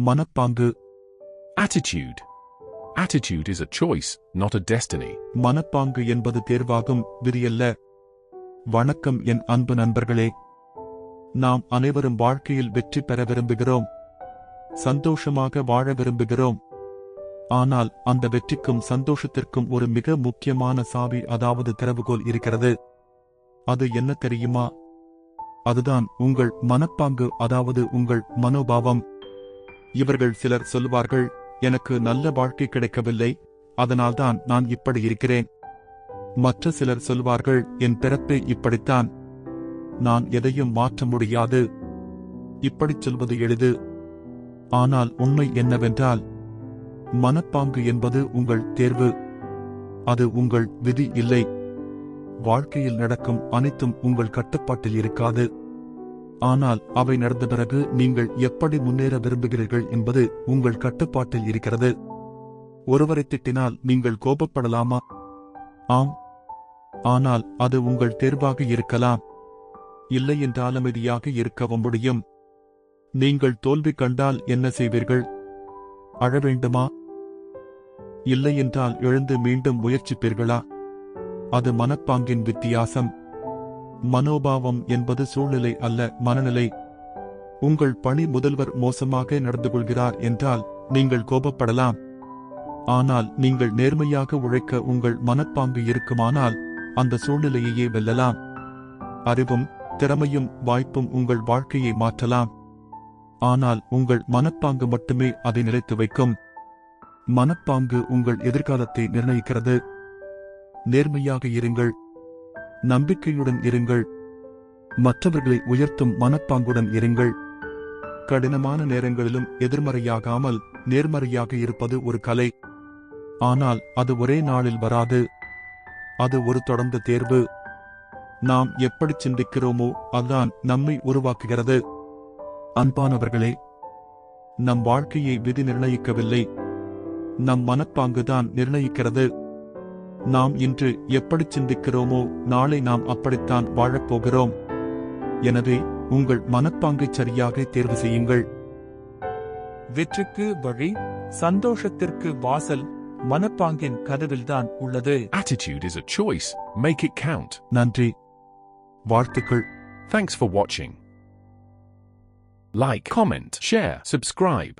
மனப்பாங்கு. Attitude. Attitude is a choice, not a destiny. மனப்பாங்கு என்பது தேர்வாகும் விதியல்ல. வணக்கம் என் அன்பு நண்பர்களே. நாம் அனைவரும் வாழ்க்கையில் வெற்றி பெற விரும்புகிறோம். சந்தோஷமாக வாழ விரும்புகிறோம். ஆனால் அந்த வெற்றிக்கும் சந்தோஷத்திற்கும் ஒரு மிக முக்கியமான சாவி அதாவது திறவுகோல் இருக்கிறது. அது என்ன தெரியுமா? அதுதான் உங்கள் மனப்பாங்கு அதாவது உங்கள் மனோபாவம். இவர்கள் சிலர் சொல்வார்கள் எனக்கு நல்ல வாழ்க்கை கிடைக்கவில்லை அதனால்தான் நான் இப்படி இருக்கிறேன். மற்ற சிலர் சொல்வார்கள் என் பிறப்பு இப்படித்தான். நான் எதையும் மாற்ற முடியாது. இப்படிச் சொல்வது எளிது. ஆனால் உண்மை என்னவென்றால் மனப்பாங்கு என்பது உங்கள் தேர்வு. அது உங்கள் விதி இல்லை. வாழ்க்கையில் நடக்கும் அனைத்தும் உங்கள் கட்டுப்பாட்டில் இருக்காது. ஆனால் அவை நடந்த பிறகு நீங்கள் எப்படி முன்னேற விரும்புகிறீர்கள் என்பது உங்கள் கட்டுப்பாட்டில் இருக்கிறது. ஒருவரை திட்டினால் நீங்கள் கோபப்படலாமா? ஆம். ஆனால் அது உங்கள் தேர்வாக இருக்கலாம். இல்லை என்றால் அமைதியாக இருக்கவும் முடியும். நீங்கள் தோல்வி கண்டால் என்ன செய்வீர்கள்? அழ வேண்டுமா? இல்லை என்றால் எழுந்து மீண்டும் முயற்சிப்பீர்களா? அது மனப்பாங்கின் வித்தியாசம். மனோபாவம் என்பது சூழ்நிலை அல்ல மனநிலை. உங்கள் பணி முதல்வர் மோசமாக நடந்து கொள்கிறார் என்றால் நீங்கள் கோபப்படலாம். ஆனால் நீங்கள் நேர்மையாக உழைக்க உங்கள் மனப்பாங்கு இருக்குமானால் அந்த சூழ்நிலையையே வெல்லலாம். அறிவும் திறமையும் வாய்ப்பும் உங்கள் வாழ்க்கையை மாற்றலாம். ஆனால் உங்கள் மனப்பாங்கு மட்டுமே அதை நிலைத்து வைக்கும். மனப்பாங்கு உங்கள் எதிர்காலத்தை நிர்ணயிக்கிறது. நேர்மையாக இருங்கள். நம்பிக்கையுடன் இருங்கள். மற்றவர்களை உயர்த்தும் மனப்பாங்குடன் இருங்கள். கடினமான நேரங்களிலும் எதிர்மறையாகாமல் நேர்மறையாக இருப்பது ஒரு கலை. ஆனால் அது ஒரே நாளில் வராது. அது ஒரு தொடர்ந்த தேர்வு. நாம் எப்படி சிந்திக்கிறோமோ அதுதான் நம்மை உருவாக்குகிறது. அன்பானவர்களே நம் வாழ்க்கையை விதி நிர்ணயிக்கவில்லை. நம் மனப்பாங்குதான் நிர்ணயிக்கிறது. நாம் இன்று எப்படி சிந்திக்கிறோமோ நாளை நாம் அப்படித்தான் வாழப்போகிறோம் எனவே உங்கள் மனப்பாங்கை சரியாக தேர்வு செய்யுங்கள் வெற்றிக்கு வழி சந்தோஷத்திற்கு வாசல் மனப்பாங்கின் கதவில்தான் உள்ளது Attitude is a choice. Make it count. நன்றி வாழ்த்துக்கள் Thanks for watching. Like, comment, share, subscribe.